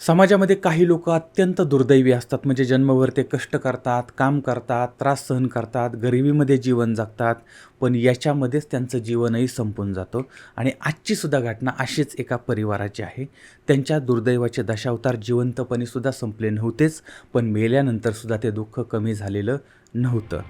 समाजामध्ये काही लोक अत्यंत दुर्दैवी असतात. म्हणजे जन्मभर ते कष्ट करतात काम करतात त्रास सहन करतात गरिबीमध्ये जीवन जगतात. पण याच्यामध्येच त्यांचं जीवनही संपून जातं. आणि आजचीसुद्धा घटना अशीच एका परिवाराची आहे. त्यांच्या दुर्दैवाचे दशावतार जिवंतपणेसुद्धा संपले नव्हतेच. पण मेल्यानंतरसुद्धा ते दुःख कमी झालेलं नव्हतं.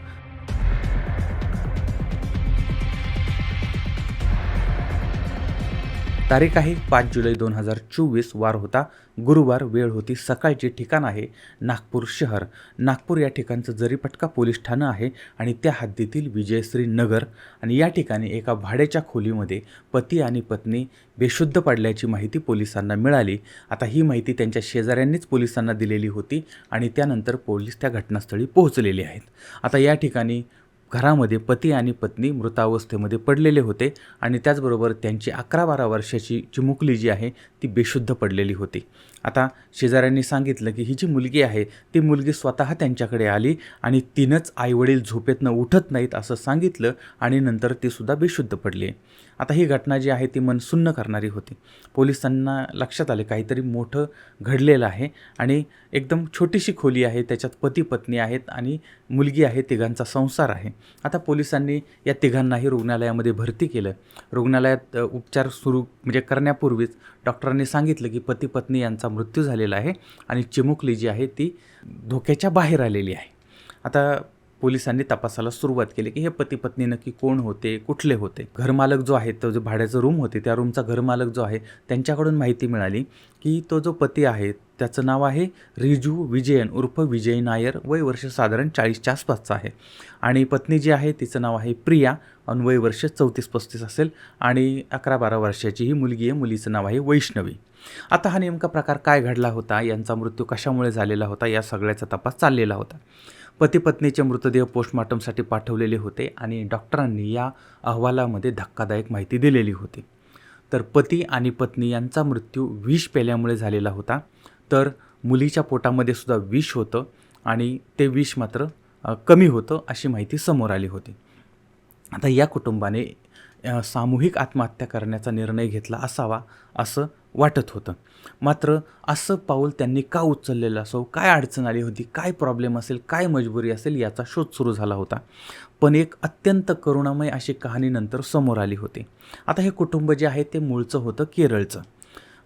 तारीख आहे पाच जुलै दोन हजार चोवीस. वार होता. गुरुवार वेळ होती. सकाळची ठिकाण आहे नागपूर शहर. नागपूर या ठिकाणचं जरीपटका पोलीस ठाणं आहे आणि त्या हद्दीतील विजयश्री नगर आणि या ठिकाणी एका भाड्याच्या खोलीमध्ये पती आणि पत्नी बेशुद्ध पडल्याची माहिती पोलिसांना मिळाली. आता ही माहिती त्यांच्या शेजाऱ्यांनीच पोलिसांना दिलेली होती आणि त्यानंतर पोलीस त्या घटनास्थळी पोहोचलेले आहेत. आता या ठिकाणी घरामध्ये पती आणि पत्नी मृतावस्थेमध्ये पडलेले होते आणि त्याचबरोबर त्यांची अकरा बारा वर्षाची चिमुकली जी आहे ती बेशुद्ध पडलेली होती. आता शेजाऱ्यांनी सांगितलं की ही जी मुलगी आहे ती मुलगी स्वतः त्यांच्याकडे आली आणि तिनंच आईवडील झोपेतनं उठत नाहीत असं सांगितलं आणि नंतर तीसुद्धा बेशुद्ध पडली. आता ही घटना जी आहे ती मन सुन्न करणारी होती. पोलिसांना लक्षात आले काहीतरी मोठं घडलेलं आहे आणि एकदम छोटीशी खोली आहे त्याच्यात पती पत्नी आहेत आणि मुलगी आहे तिघांचा संसार आहे. आता पोलिसांनी या तिघांनाही रुग्णालयामध्ये भरती केलं. रुग्णालयात उपचार सुरू म्हणजे करण्यापूर्वीच डॉक्टरांनी सांगितलं की पती पत्नी यांचा मृत्यू झालेला आहे आणि चिमुकली जी आहे ती धोक्याच्या बाहेर आलेली आहे. आता पोलिसांनी तपासाला सुरुवात केली की हे पती पत्नी नक्की कोण होते कुठले होते? घरमालक जो आहे तो जो भाड्याचं रूम होते त्या रूमचा घरमालक जो आहे त्यांच्याकडून माहिती मिळाली की तो जो पती आहे त्याचं नाव आहे रिजू विजयन उर्फ विजय नायर. वय वर्ष साधारण चाळीसच्या आसपासचं आहे. आणि पत्नी जी आहे तिचं नाव आहे प्रिया. आणि वय वर्ष चौतीस पस्तीस असेल. आणि अकरा बारा वर्षाची ही मुलगी आहे मुलीचं नाव आहे वैष्णवी. आता हा नेमका प्रकार काय घडला होता? यांचा मृत्यू कशामुळे झालेला होता? या सगळ्याचा तपास चाललेला होता. पती पत्नीचे मृतदेह पोस्टमॉर्टमसाठी पाठवलेले होते आणि डॉक्टरांनी या अहवालामध्ये धक्कादायक माहिती दिलेली होती. तर पती आणि पत्नी यांचा मृत्यू विष पेल्यामुळे झालेला होता. तर मुलीच्या पोटामध्ये सुद्धा विष होतं आणि ते विष मात्र कमी होतं अशी माहिती समोर आली होती. आता या कुटुंबाने सामूहिक आत्महत्या करण्याचा निर्णय घेतला असावा असं वाटत होतं. मात्र असं पाऊल त्यांनी का उचललेलं असो काय अडचण आली होती काय प्रॉब्लेम असेल काय मजबुरी असेल याचा शोध सुरू झाला होता. पण एक अत्यंत करुणामय अशी कहाणी नंतर समोर आली होती. आता हे कुटुंब जे आहे ते मूळचं होतं केरळचं.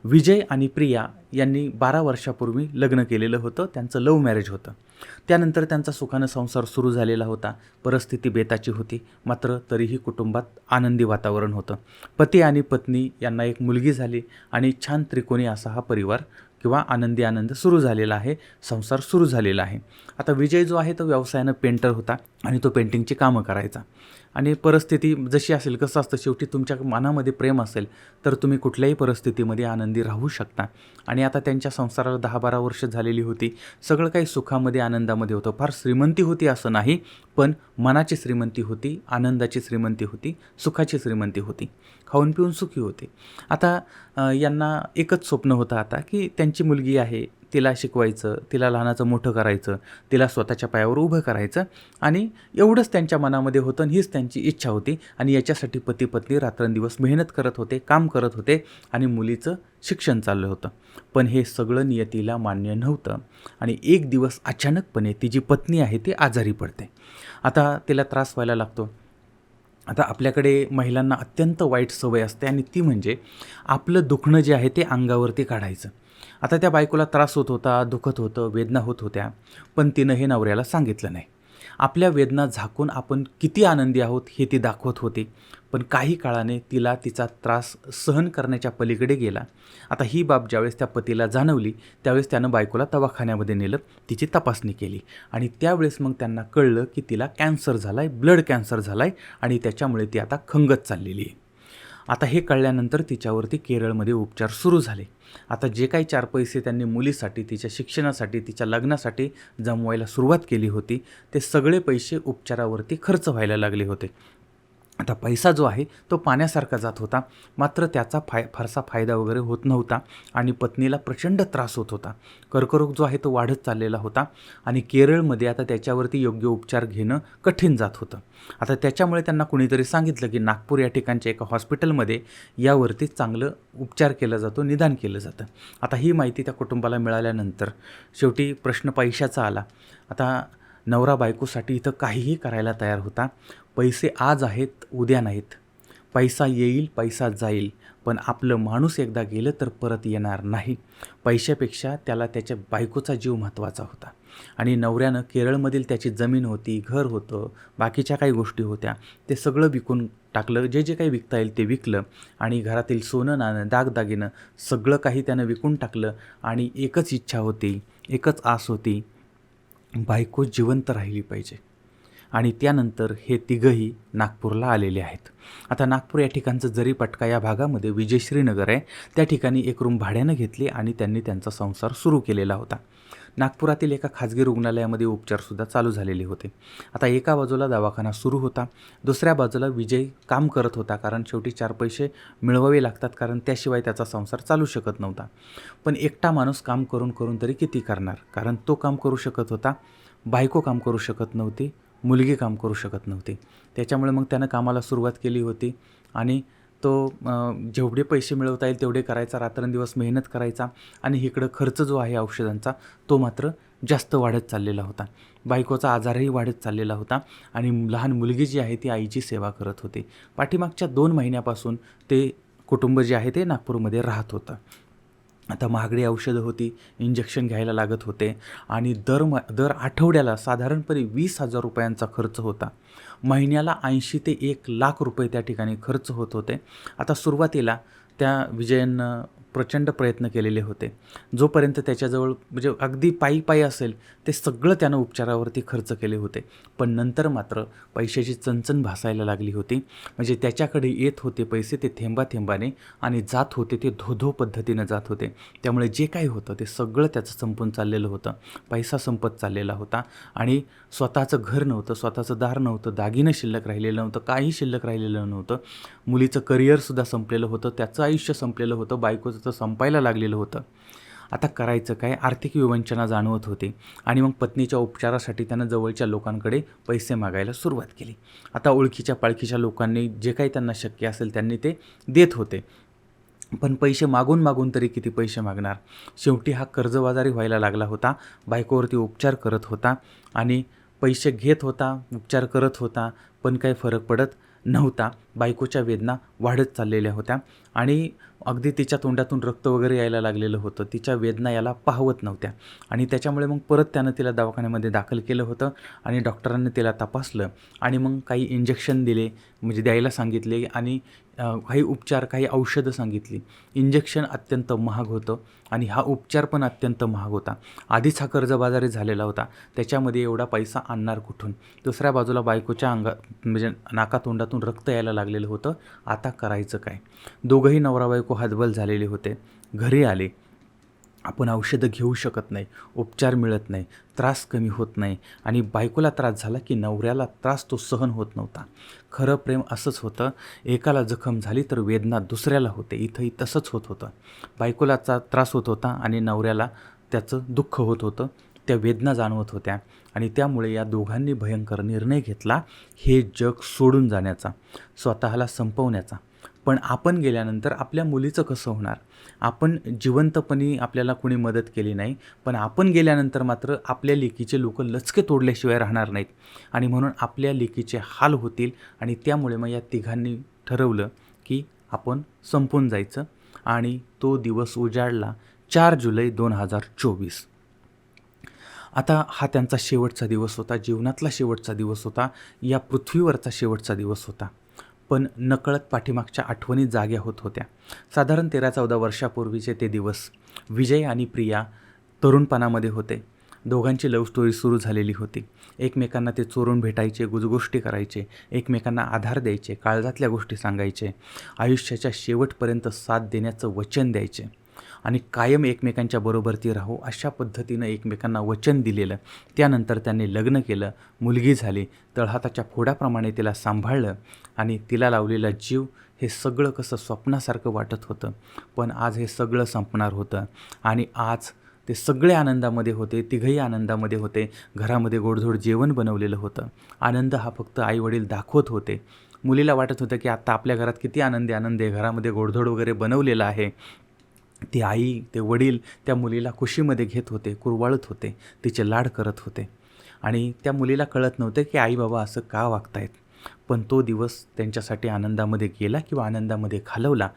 विजय आणि प्रिया यांनी बारा वर्षापूर्वी लग्न केलेलं होतं. त्यांचं लव्ह मॅरेज होतं. त्यानंतर त्यांचा सुखानं संसार सुरू झालेला होता. परिस्थिती बेताची होती. मात्र तरीही कुटुंबात आनंदी वातावरण होतं. पती आणि पत्नी यांना एक मुलगी झाली आणि छान त्रिकोणी असा हा परिवार किंवा आनंदी आनंद सुरू झालेला आहे संसार सुरू झालेला आहे. आता विजय जो आहे तो व्यवसायानं पेंटर होता आणि तो पेंटिंगची कामं करायचा. आणि परिस्थिती जशी असेल कसं असतं शेवटी तुमच्या मनामध्ये प्रेम असेल तर तुम्ही कुठल्याही परिस्थितीमध्ये आनंदी राहू शकता. आणि आता त्यांच्या संसाराला दहा बारा वर्ष झालेली होती. सगळं काही सुखामध्ये आनंदामध्ये होतं. फार श्रीमंती होती असं नाही पण मनाची श्रीमंती होती आनंदाची श्रीमंती होती सुखाची श्रीमंती होती. खाऊन पिऊन सुखी होते. आता यांना एकच स्वप्न होतं आता की त्यांची मुलगी आहे तिला शिकवायचं तिला लहानाचं मोठं करायचं तिला स्वतःच्या पायावर उभं करायचं आणि एवढंच त्यांच्या मनामध्ये होतं आणि हीच त्यांची इच्छा होती आणि याच्यासाठी पती पत्नी रात्रंदिवस मेहनत करत होते काम करत होते आणि मुलीचं शिक्षण चाललं होतं. पण हे सगळं नियतीला मान्य नव्हतं आणि एक दिवस अचानकपणे ती जी पत्नी आहे ती आजारी पडते. आता तिला त्रास व्हायला लागतो. आता आपल्याकडे महिलांना अत्यंत वाईट सवय असते आणि ती म्हणजे आपलं दुखणं जे आहे ते अंगावरती काढायचं. आता त्या बायकोला त्रास होत होता दुखत होतं वेदना होत होत्या पण तिनं हे नवऱ्याला सांगितलं नाही. आपल्या वेदना झाकून आपण किती आनंदी आहोत हे ती दाखवत होती. पण काही काळाने तिला तिचा त्रास सहन करण्याच्या पलीकडे गेला. आता ही बाब ज्यावेळेस त्या पतीला जाणवली त्यावेळेस त्यानं बायकोला दवाखान्यामध्ये नेलं तिची तपासणी केली. आणि त्यावेळेस मग त्यांना कळलं की तिला कॅन्सर झाला आहे ब्लड कॅन्सर झाला आहे आणि त्याच्यामुळे ती आता खंगत चाललेली आहे. आता हे कळल्यानंतर तिच्यावरती केरळमध्ये उपचार सुरू झाले. आता जे काही चार पैसे त्यांनी मुलीसाठी तिच्या शिक्षणासाठी तिच्या लग्नासाठी जमवायला सुरुवात केली होती ते सगळे पैसे उपचारावरती खर्च व्हायला लागले होते. आता पैसा जो आहे तो पाण्यासारखा जात होता. मात्र त्याचा फाय फारसा फायदा वगैरे होत नव्हता आणि पत्नीला प्रचंड त्रास होत होता. कर्करोग जो आहे तो वाढत चाललेला होता आणि केरळमध्ये आता त्याच्यावरती योग्य उपचार घेणं कठीण जात होतं. आता त्याच्यामुळे त्यांना कुणीतरी सांगितलं की नागपूर या ठिकाणच्या एका हॉस्पिटलमध्ये यावरती चांगलं उपचार केला जातो निदान केलं जातं. आता ही माहिती त्या कुटुंबाला मिळाल्यानंतर शेवटी प्रश्न पैशाचा आला. आता नवरा बायकोसाठी इथं काहीही करायला तयार होता. पैसे आज आहेत उद्या नाहीत. पैसा येईल पैसा जाईल. पण आपलं माणूस एकदा गेलं तर परत येणार नाही. पैशापेक्षा त्याला त्याच्या बायकोचा जीव महत्त्वाचा होता. आणि नवऱ्यानं केरळमधील त्याची जमीन होती घर होतं बाकीच्या काही गोष्टी होत्या ते सगळं विकून टाकलं. जे जे काही विकता येईल ते विकलं. आणि घरातील सोनं नाणं दागदागिनं सगळं काही त्यानं विकून टाकलं. आणि एकच इच्छा होती एकच आस होती बायको जिवंत राहिली पाहिजे. आणि त्यानंतर हे तिघंही नागपूरला आलेले आहेत. आता नागपूर या ठिकाणचं जरी पटका या भागामध्ये विजयश्रीनगर आहे त्या ठिकाणी एक रूम भाड्यानं घेतली आणि त्यांनी त्यांचा संसार सुरू केलेला होता. नागपुरातील एका खाजगी रुग्णालयामध्ये उपचारसुद्धा चालू झालेले होते. आता एका बाजूला दवाखाना सुरू होता दुसऱ्या बाजूला विजय काम करत होता कारण शेवटी चार पैसे मिळवावे लागतात कारण त्याशिवाय त्याचा संसार चालू शकत नव्हता. पण एकटा माणूस काम करून करून तरी किती करणार? कारण तो काम करू शकत होता बायको काम करू शकत नव्हती मुलगी काम करू शकत नव्हती. त्याच्यामुळे मग त्यानं कामाला सुरुवात केली होती आणि तो जेवढे पैसे मिळवता येईल तेवढे करायचा रात्रंदिवस मेहनत करायचा आणि इकडं खर्च जो आहे औषधांचा तो मात्र जास्त वाढत चाललेला होता. बायकोचा आजारही वाढत चाललेला होता आणि लहान मुलगी जी आहे ती आईची सेवा करत होती. पाठीमागच्या दोन महिन्यापासून ते कुटुंब जे आहे ते नागपूरमध्ये राहत होतं. आता महागडी औषधं होती इंजेक्शन घ्यायला लागत होते आणि दर म दर आठवड्याला साधारणपणे वीस हजार रुपयांचा खर्च होता. महिन्याला ऐंशी ते एक लाख रुपये त्या ठिकाणी खर्च होत होते. आता सुरुवातीला त्या विजयनं प्रचंड प्रयत्न केलेले होते. जोपर्यंत त्याच्याजवळ म्हणजे अगदी पायी पायी असेल ते सगळं त्यानं उपचारावरती खर्च केले होते. पण नंतर मात्र पैशाची चणचण भासायला लागली होती. म्हणजे त्याच्याकडे येत होते पैसे ते थेंबा थेंबाने आणि जात होते ते धोधो पद्धतीनं जात होते. त्यामुळे जे काही होतं ते सगळं त्याचं संपून चाललेलं होतं. पैसा संपत चाललेला होता आणि स्वतःचं घर नव्हतं स्वतःचं दार नव्हतं दागिनं शिल्लक राहिलेलं नव्हतं काही शिल्लक राहिलेलं नव्हतं. मुलीचं करिअरसुद्धा संपलेलं होतं त्याचं आयुष्य संपलेलं होतं बायकोचं तर संपायला लागलेलं होतं. आता करायचं काय? आर्थिक विवंचना जाणवत होती. आणि मग पत्नीच्या उपचारासाठी त्यानं जवळच्या लोकांकडे पैसे मागायला सुरुवात केली. आता ओळखीच्या पाळखीच्या लोकांनी जे काही त्यांना शक्य असेल त्यांनी ते देत होते. पण पैसे मागून मागून तरी किती पैसे मागणार? शेवटी हा कर्जबाजारी व्हायला लागला होता. बायकोवरती उपचार करत होता आणि पैसे घेत होता उपचार करत होता पण काही फरक पडत नव्हता. बायकोच्या वेदना वाढत चाललेल्या होत्या. आणि अगदी तिच्या तोंडातून रक्त वगैरे यायला लागलेलं होतं. तिच्या वेदना याला पाहवत नव्हत्या. आणि त्याच्यामुळे मग परत त्यानं तिला दवाखान्यामध्ये दाखल केलं होतं आणि डॉक्टरांनी तिला तपासलं. आणि मग काही इंजेक्शन दिले म्हणजे द्यायला सांगितले आणि काही उपचार काही औषधं सांगितली. इंजेक्शन अत्यंत महाग होतं आणि हा उपचार पण अत्यंत महाग होता. आधीच हा कर्जबाजारी झालेला होता. त्याच्यामध्ये एवढा पैसा आणणार कुठून? दुसऱ्या बाजूला बायकोच्या अंगात म्हणजे नाकातोंडातून रक्त यायला लागलेलं होतं. आता करायचं काय? दोघंही नवरा बायको हातबल झालेले होते. घरी आले. आपण औषधं घेऊ शकत नाही. उपचार मिळत नाही. त्रास कमी होत नाही. आणि बायकोला त्रास झाला की नवऱ्याला त्रास तो सहन होत नव्हता. खरं प्रेम असंच होतं. एकाला जखम झाली तर वेदना दुसऱ्याला होते. इथंही तसंच होत होतं. बायकोलाचा त्रास होत होता आणि नवऱ्याला त्याचं दुःख होत होतं. त्या वेदना जाणवत होत्या आणि त्यामुळे या दोघांनी भयंकर निर्णय घेतला हे जग सोडून जाण्याचा स्वतःला संपवण्याचा. पण आपण गेल्यानंतर आपल्या मुलीचं कसं होणार? आपण जिवंतपणी आपल्याला कोणी मदत केली नाही पण आपण गेल्यानंतर मात्र आपल्या लेकीचे लोक लचके तोडल्याशिवाय राहणार नाहीत आणि म्हणून आपल्या लेकीचे हाल होतील आणि त्यामुळे मग या तिघांनी ठरवलं की आपण संपून जायचं आणि तो दिवस उजाडला चार जुलै दोन हजार चोवीस. आता हा त्यांचा शेवटचा दिवस होता जीवनातला शेवटचा दिवस होता या पृथ्वीवरचा शेवटचा दिवस होता. पण नकळत पाठीमागच्या आठवणी जाग्या होत होत्या. साधारण तेरा चौदा वर्षापूर्वीचे ते दिवस. विजय आणि प्रिया तरुणपणामध्ये होते. दोघांची लव्ह स्टोरी सुरू झालेली होती. एकमेकांना ते चोरून भेटायचे गुजगोष्टी करायचे एकमेकांना आधार द्यायचे काळजातल्या गोष्टी सांगायचे आयुष्याच्या शेवटपर्यंत साथ देण्याचं वचन द्यायचे. आणि कायम एकमेकांच्या बरोबर ती राहू अशा पद्धतीनं एकमेकांना वचन दिलेलं. त्यानंतर त्यांनी लग्न केलं मुलगी झाली तळहाताच्या फोडाप्रमाणे तिला सांभाळलं आणि तिला लावलेला जीव हे सगळं कसं स्वप्नासारखं वाटत होतं. पण आज हे सगळं संपणार होतं आणि आज ते सगळे आनंदामध्ये होते तिघही आनंदामध्ये होते घरामध्ये गोडधोड जेवण बनवलेलं होतं. आनंद हा फक्त आईवडील दाखवत होते. मुलीला वाटत होतं की आत्ता आपल्या घरात किती आनंदी आनंद आहे घरामध्ये गोडधोड वगैरे बनवलेलं आहे. ती आई ते वडील त्या मुलीला खुशीमध्ये घेत होते कुरवाळत होते तिचे लाड करत होते. आणि त्या मुलीला कळत नव्हते की आई बाबा असं का वागतायत. पण तो दिवस त्यांच्यासाठी आनंदामध्ये गेला किंवा आनंदामध्ये घालवला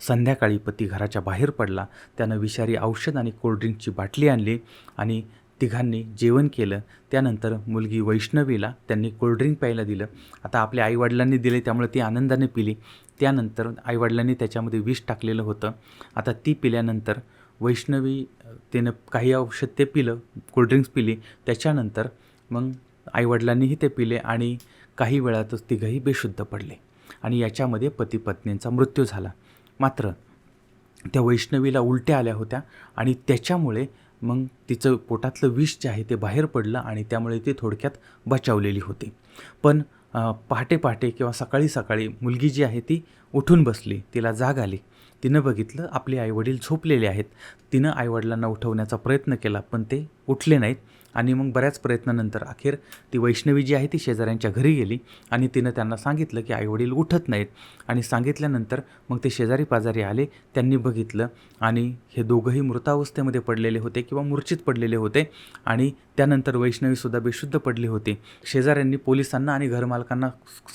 संध्याकाळी पती घराच्या बाहेर पडला. त्यानं विषारी औषध आणि कोल्ड्रिंकची बाटली आणली आणि तिघांनी जेवण केलं. त्यानंतर मुलगी वैष्णवीला त्यांनी कोल्ड्रिंक प्यायला दिलं. आता आपल्या आईवडिलांनी दिले त्यामुळे ती आनंदाने पिली. त्यानंतर आईवडिलांनी त्याच्यामध्ये विष टाकलेलं होतं. आता ती पिल्यानंतर वैष्णवी तिनं काही औषध ते पिलं कोल्ड्रिंक्स पिली. त्याच्यानंतर मग आईवडिलांनीही ते पिले आणि काही वेळातच तिघंही बेशुद्ध पडले. आणि याच्यामध्ये पती पत्नींचा मृत्यू झाला. मात्र त्या वैष्णवीला उलट्या आल्या होत्या आणि त्याच्यामुळे मग तिचं पोटातलं विष जे आहे ते बाहेर पडलं आणि त्यामुळे ती थोडक्यात बचावलेली होती. पण पहाटे पहाटे किंवा सकाळी सकाळी मुलगी जी आहे ती उठून बसली तिला जाग आली. तिनं बघितलं आपले आईवडील झोपलेले आहेत. तिनं आईवडिलांना उठवण्याचा प्रयत्न केला पण ते उठले नाहीत. आणि मग बऱ्याच प्रयत्नानंतर अखेर ती वैष्णवी जी आहे ती शेजाऱ्यांच्या घरी गेली आणि तिनं त्यांना सांगितलं की आईवडील उठत नाहीत. आणि सांगितल्यानंतर मग ते शेजारी पाजारी आले त्यांनी बघितलं आणि हे दोघंही मृतावस्थेमध्ये पडलेले होते किंवा मूर्छित पडलेले होते आणि त्यानंतर वैष्णवीसुद्धा बेशुद्ध पडली होती. शेजाऱ्यांनी पोलिसांना आणि घरमालकांना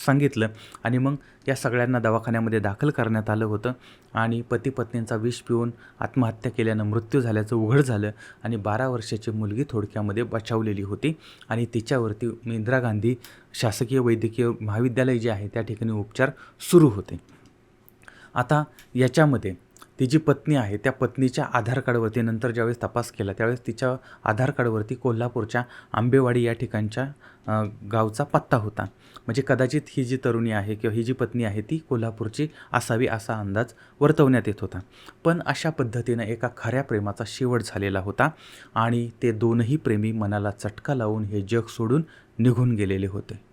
सांगितलं आणि मग या सगळ्यांना दवाखान्यामध्ये दाखल करण्यात आलं होतं. आणि पती पत्नींचा विष पिऊन आत्महत्या केल्यानं मृत्यू झाल्याचं उघड झालं आणि बारा वर्षाची मुलगी थोडक्यामध्ये बचावलेली होती. आणि तिच्यावरती इंदिरा गांधी शासकीय वैद्यकीय महाविद्यालय जे आहे त्या ठिकाणी उपचार सुरू होते. आता याच्यामध्ये ती जी पत्नी आहे त्या पत्नीच्या आधार कार्डवरती नंतर ज्यावेळेस तपास केला त्यावेळेस तिच्या आधार कार्डवरती कोल्हापूरच्या आंबेवाडी या ठिकाणच्या गावचा पत्ता होता. म्हणजे कदाचित ही जी तरुणी आहे किंवा ही जी पत्नी आहे ती कोल्हापूरची असावी असा अंदाज वर्तवण्यात येत होता. पण अशा पद्धतीनं एका खऱ्या प्रेमाचा शेवट झालेला होता आणि ते दोनही प्रेमी मनाला चटका लावून हे जग सोडून निघून गेलेले होते.